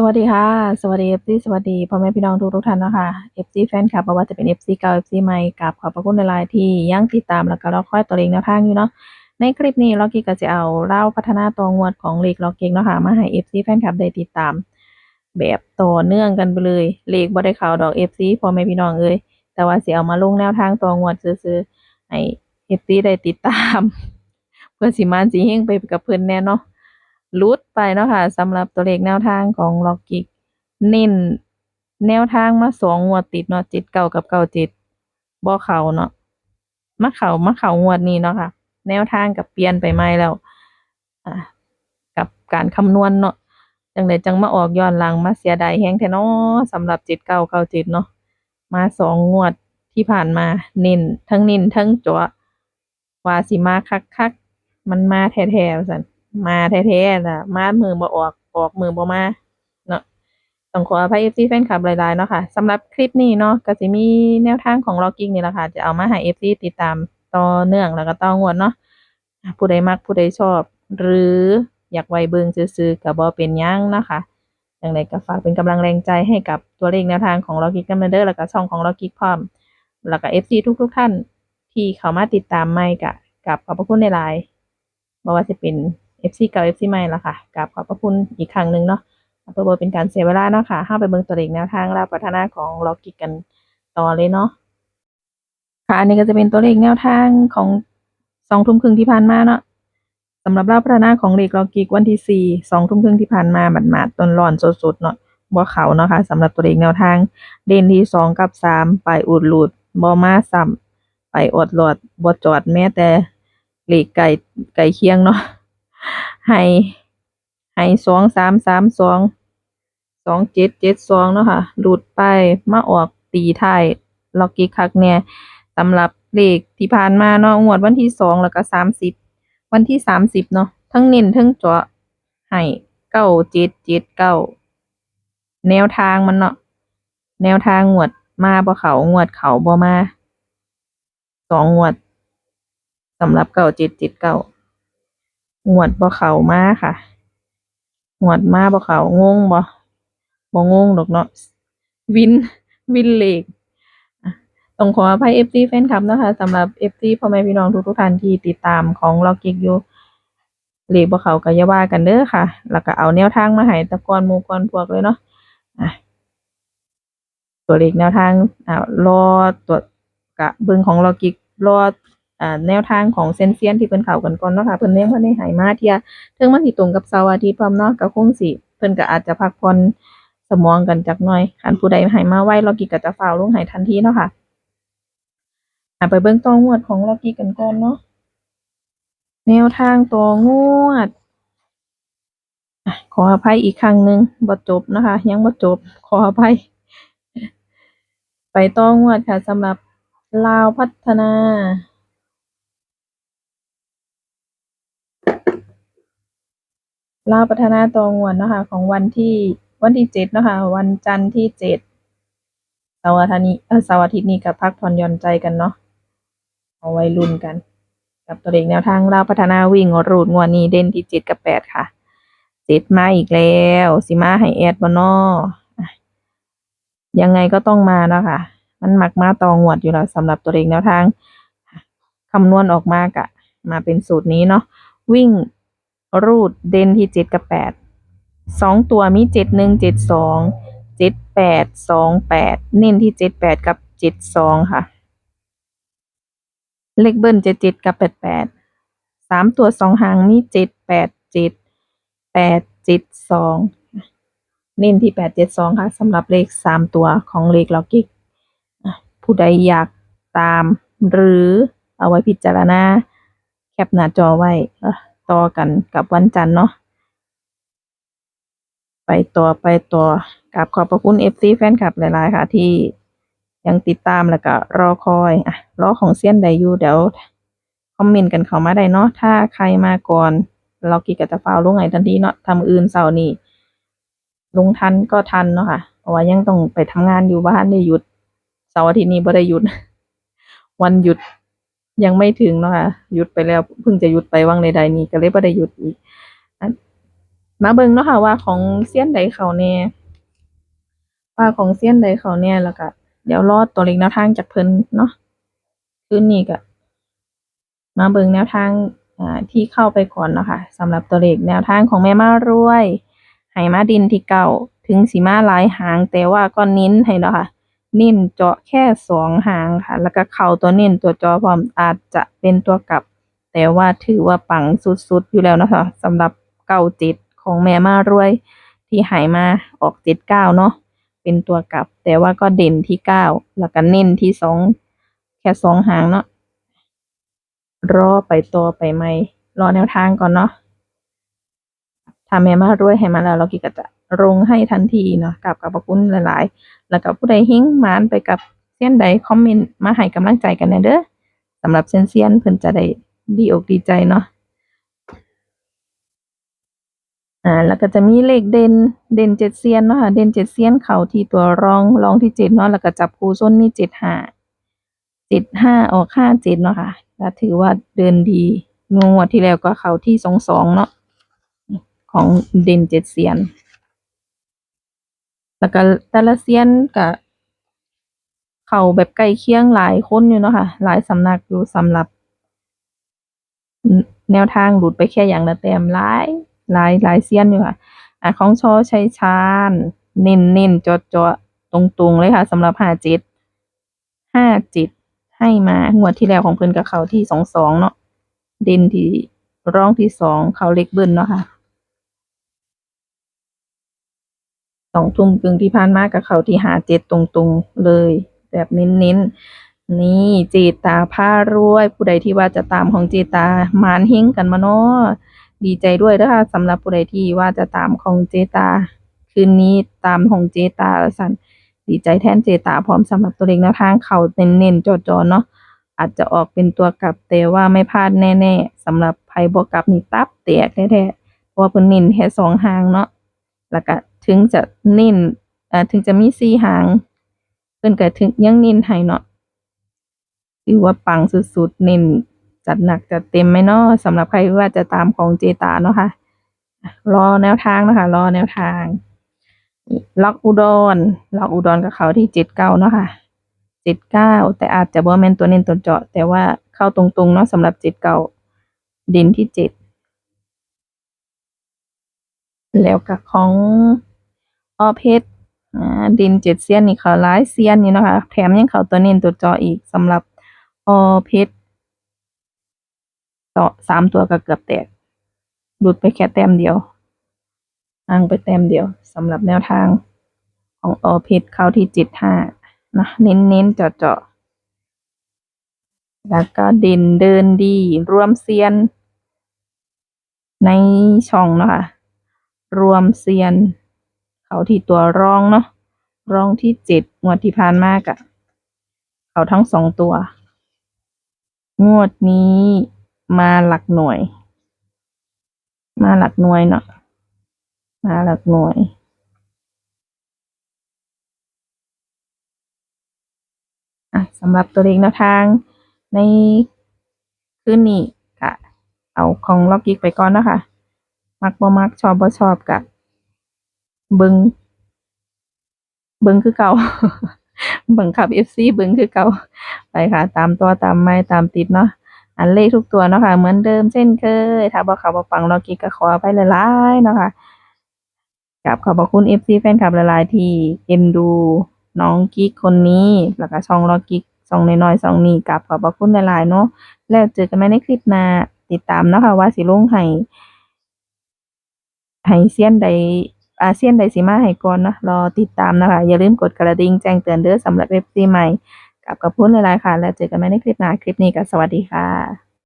สวัสดีค่ะ สวัสดี FC สวัสดีพ่อแม่พี่น้องทุกทุกท่านเนาะคะ FC แฟนคลับว่าจะเป็น FC เก่า FC ใหม่กราบขอบพระคุณหลายๆที่ยังติดตามแล้วก็เรอคอยตัวเลขแนวทางอยู่เนาะในคลิปนี้ล็อกกี้ก็จะเอาเล่าพัฒนาตัวงวดของเลขล็อกเก่งเนาะค่ะมาให้ FC แฟนคลับได้ติดตาม แบบต่อเนื่องกันไปเลยเลขบ่ได้ข้าวดอก FC พ่อแม่พี่น้องเอ้ยแต่ว่าสิเอามาลงแนวทางตัวงวดซื่อๆให้ FC ได้ติดตาม เพื่อสิมานสิเฮงไปกับเพิ่อนแน่เนาะ รุดไปเนาะค่ะสำหรับตัวเลขแนวทางของล็อกกิกเน้นแนวทางมาสองงวดติดเนาะ7 9กับ9 7บ่เข้าเนาะมาเข้ามาเข้างวดนี้เนาะค่ะ แนวทางก็เปลี่ยนไปใหม่แล้วอ่ากับการคำนวณเนาะจังไดจังมาออกย้อนหลังมาเสียดายแฮงแท้เนาะสำหรับ7 9 9 7เก่าจิตเนาะมาสองงวดที่ผ่านมาเน้นทั้งเน้นทั้งจัวว่าสิมาคักๆมันมาแท้ๆว่าซั่น มาแท้ๆน่ะมามือบ่ออกออกมือบ่มาเนาะต้องขออภัย FC แฟนคลับหลายๆเนาะค่ะสำหรับคลิปนี้เนาะก็สิมีแนวทางของ Login นี่แหละค่ะ จะเอามาให้ FC ติดตามต่อเนื่องแล้วก็ต่องวดเนาะผู้ใดมักผู้ใดชอบ หรืออยากไวเบิงซื่อๆก็บ่เป็นยังนะค่ะจังไดก็ฝากเป็นกำลังแรงใจให้กับตัวเลขแนวทางของ Login นเด้อแล้วก็ช่องของ Login พร้อม แล้วก็ FC ทุก ๆ ท่านที่เข้ามาติดตามใหม่ก็กราบขอบพระคุณหลายๆบ่ว่าจะเป็น FC เก่า FC ใหม่ละค่ะกราบขอบพระคุณอีกครั้งหนึ่งเนาะเพื่อบเป็นการเสียเวลาเนาะค่ะเฮาไปเบิ่งตัวเลขแนวทางและพัฒนาของล็อกกิกกันต่อเลยเนาะค่ะ อันนี้ก็จะเป็นตัวเลขแนวทางของสองทุ่มครึ่งที่ผ่านมาเนาะสำหรับรอบพัฒนาของเลขล็อกกิกวันที่สี่สองทุ่มครึ่งที่ผ่านมาหมาดๆต้นร้อนสดๆเนาะบ่เขาเนาะค่ะสำหรับตัวเลขแนวทาง เด่นที่สองกับสามไปอุดหลุดบ่มาซ้ำไปอดหลอดบ่จอดแม้แต่เลขไก่ไก่เคียงเนาะ ให้ให้สองสามสามสองสองเจ็ดเจ็ดสองเนาะค่ะหลุดไปมาออกตีท้ายล็อกกี้คักเนี่ยสำหรับเลขที่ผ่านมาเนาะงวดวันที่สองแล้วก็สามสิบวันที่สามสิบเนาะทั้งเน้นทั้งเจาะให้เก้าเจ็ดเจ็ดเก้าแนวทางมันเนาะแนวทางงวดมาบ่เขางวดเขาบ่มาสองงวดสำหรับเก้าเจ็ดเจ็ดเก้า งวดบ่เข้ามาค่ะงวดมาบ่เข้างงบ่บ่งงดอกเนาะวินวินเลขอะต้องขออภัย FC แฟนคลับนะคะสำหรับ FC พ่อแม่พี่น้องทุกๆท่านที่ติดตามของล็อกกิกอยู่เลขบ่เข้าก็อย่าว่ากันเด้อค่ะ แล้วก็เอาแนวทางมาให้ตะกอนมูกอนพวกเลยเนาะตัวเลขแนวทางอ่ารอตัวกะเบิ่งของล็อกกิกรอ แนวทางของเซนเซียนที่เพิ่นเข้ากันก่อนเนาะค่ะเพิ่นยังบ่ได้ให้มาเที่ยถึงมันสิตรงกับเสาร์อาทิตย์พร้อมเนาะก็คงสิเพิ่นก็อาจจะพักผ่อนสมองกันจักหน่อยคันผู้ใดให้มาไวล็อกกี้ก็จะฟ้าวลงให้ทันทีเนาะค่ะอ่าไปเบิ่งตัวงวดของล็อกกี้กันก่อนเนาะแนวทางตัวงวดขออภัยอีกครั้งหนึ่งบ่จบนะคะ ยังบ่จบ ขออภัย ไปต่องวดค่ะสำหรับลาวพัฒนา ลาวพัฒนาตัวงวดเนาะคะของวันที่วันที่เจ็ดเนาะคะวันจันทร์ที่เจ็ดเสาร์อาทิตย์นี้เออสาร์อาทิตย์นี้ก็พักผ่อนหย่อนใจกันเนาะเอาไว้ลุ้นกัน กับตัวเลขแนวทางลาวพัฒนาวิ่งรูดงวดนี้เด่นที่เจ็ดกับแปดค่ะเจ็ดมาอีกแล้วสิมาให้แอดบ่เนอะยังไงก็ต้องมาเนาะค่ะ มันหมักมาตองหวดอยู่แล้วสำหรับตัวเลขแนวทางคำนวณออกมากะ มาเป็นสูตรนี้เนาะวิ่ง รูดเด่นที่เจ็ดกับแปดสองตัวมีเจ็ดหนึ่งเจ็ดสองเจ็ดแปดสองแปดเน้นที่เจ็ดแปดกับเจ็ดสองค่ะ เลขเบิ้ลเจ็ดเจ็ดกับแปดแปดสามตัวสองหางมีเจ็ดแปดเจ็ดแปดเจ็ดสองเน้นที่แปดเจ็ดสองค่ะสำหรับเลขสามตัวของเลขล็อกกิกอ่ผู้ใดอยากตามหรือเอาไว้พิจารณาแคปหน้าจอไว้ ต่อกันกับวันจันทร์เนาะไปต่อไปต่อกับขอบพระคุณ FC แฟนคลับหลาย ๆ ค่ะ ที่ยังติดตามแล้วก็รอคอยอะรอของเซียนใดอยู่เดี๋ยวคอมเมนต์กันเข้ามาได้เนาะถ้าใครมาก่อน เรากิก็จะฟาวลงไห้ทันทีเนาะทำอื่นเสาร์นี้ลงทันก็ทันเนาะค่ะเพราะว่ายังต้องไปทำงานอยู่บ้านได้หยุดเสาร์อาทิตย์นี้บ่ได้หยุด วันหยุด ยังไม่ถึงเนาะค่ะหยุดไปแล้วเพิ่งจะหยุดไปวังใดๆนี้ก็เลยบ่ได้หยุดอีกมาเบิ่งเนาะค่ะว่าของเซียนใดเขาแน่ว่าของเซียนใดเขาแน่แล้วก็เดี๋ยวรอดตัวเลขแนวทางจากเพิ่นเนาะคืนนี้ก็มาเบิ่งแนวทางอ่าที่เข้าไปก่อนเนาะค่ะสำหรับตัวเลขแนวทางของแม่มารวยให้มาดินที่เก่าถึงสิมาลายหางแต่ว่าก็เน้นให้เนาะค่ะ เน้นเจาะแค่สองหางค่ะ แล้วก็เข้าตัวเน้นตัวจอพร้อมอาจจะเป็นตัวกลับ แต่ว่าถือว่าปังสุดๆ อยู่แล้วนะคะสำหรับเก้าจ็ดของแม่มารวย ที่หายมาออกเจ็ดเก้าเนาะเป็นตัวกลับ แต่ว่าก็เด่นที่เก้าแล้วก็เน้นที่สองแค่สองหางเนาะรอไปต่อไปไหมรอแนวทางก่อนเนาะถ้าแม่มารวยให้มาแล้วเรากิก็จะ ลงให้ทันทีเนาะกับกับคุณหลาย ๆ แล้วก็ผู้ใดเฮงมานไปกับเซียนใดคอมเมนต์มาให้กำลังใจกันน่เด้อสำหรับเซียนเซียนเพิ่นจะได้ดีอกดีใจเนาะอ่าแล้วก็จะมีเลขเด่นเด่นเจ็ดเซียนเนาะค่ะเด่นเจ็ดเซียนเขาที่ตัวรองรองที่เจ็ดเนาะแล้วก็จับคู่ส้นมีเจ็ดห้าเจ็ดห้าออกห้าเจ็ดเนาะค่ะก็ถือว่าเดินดีงวดที่แล้วก็เขาที่สองสองเนาะของเด่นเจ็ดเซียน แล้วก็แต่ละเซียนก็เขาแบบใกล้เคียงหลายคนอยู่เนาะค่ะ หลายสำนักอยู่สำหรับ แนวทางหลุดไปแค่อย่างละแต้มหลายหลายหลายเซียนอยู่ค่ะอะของชอชัยชาญเน้นเน้นจอจอตรงตรงเลยค่ะสำหรับห้าจ็ดห้าจ็ดให้มางวดที่แล้วของเพิ่อนกับเขาที่สองสองเนาะเด่นที่ร่องที่สองเขาเล็กเบิ้ลเนาะค่ะ ส องทุ่มครึ่งที่ผ่านมากับเขาที่หาเจ็ดตรงๆเลย แบบเน้นๆ นี่เจตาผ้ารวย ผู้ใดที่ว่าจะตามของเจตามานเฮงกันมาเนาะดีใจด้วยเด้อค่ะสำหรับผู้ใดที่ว่าจะตามของเจตา คืนนี้ตามของเจตาสันดีใจแทนเจตาพร้อมสำหรับตัวเลขแนวทางเขาเน้นๆจอๆเนาะอาจจะออกเป็นตัวกลับแต่ว่าไม่พลาดแน่ๆสำหรับไพ่บวกกลับนี่ตับแตกแท้ๆเพราะว่าเพิ่นเน้นแค่สองหางเนาะแล้วก็ ถึงจะเน้นอ่าถึงจะมีสี่หาง เพิ่นก็ถึงยังเน้นให้เนาะถือว่าปังสุดๆ เน้นจัดหนักจัดเต็มไหมเนาะสำหรับใครว่าจะตามของเจตาเนาะค่ะรอแนวทางนะคะ รอแนวทาง ล็อกอุดร ล็อกอุดรกับเขาที่เจ็ดเก้าเนาะค่ะเจ็ดเก้าแต่อาจจะบ่แม่นตัวเน้นตัวเจาะ แต่ว่าเข้าตรงๆเนาะสำหรับเจ็ดเก้าเด่นที่เจ็ดแล้วก็ของ ออเพชรดินเจ็ดเซียนนี่เขาหลายเซียนนี่นะคะ แถมยังเขาตัวเน้นตัวจออีกสำหรับออเพชรต่อสามตัวก็เกือบแตกหลุดไปแค่แต้มเดียวห่างไปแต้มเดียวสำหรับแนวทางของออเพชรเข้าที่จ็ดห้านะเน้นเน้นๆเจาะเจาะแล้วก็เด่นเดินดีรวมเซียน ในช่องนะคะรวมเซียน เขาที่ตัวรองเนาะรองที่เจ็ดงวดที่ผ่านมากอะเขาทั้งสองตัว งวดนี้มาหลักหน่วย มาหลักหน่วยเนาะมาหลักหน่วยอะสำหรับตัวเลขแนวทางในคืนนี้ก็เอาของล็อกกิกไปก่อนนะคะ มักบ่มักชอบบ่ชอบกะ เบิงเบิงคือเก่าบิ่งขับ FC เบิงคือเก่าไปค่ะ ตามตัวตามไม้ตามติดเนาะอันเลขทุกตัวเนาะค่ะ เหมือนเดิมเช่นเคย ถ้าบ่เข้าบ่ฟังล็อกกิกก็ขออภัยหลายๆเนาะค่ะกับขอบพระคุณ FC แฟนคลับหลายๆที่เอ็นดูน้องกิ๊กคนนี้ แล้วก็ช่องล็อกกิกช่องน้อยๆช่องนี้กับขอบคุณหลายๆเนาะแล้วเจอกันใหมในคลิปหน้าติดตามเนาะค่ะว่าสิลุงให้ให้เซียนใด อาเซียนไดซีมาไฮกอนเนาะรอติดตามนะคะ อย่าลืมกดกระดิ่งแจ้งเตือนเด้อสำหรับเอฟซีใหม่ กับกับคุณหลายๆค่ะ แล้วเจอกันใหม่ในคลิปหน้าคลิปนี้ก็สวัสดีค่ะ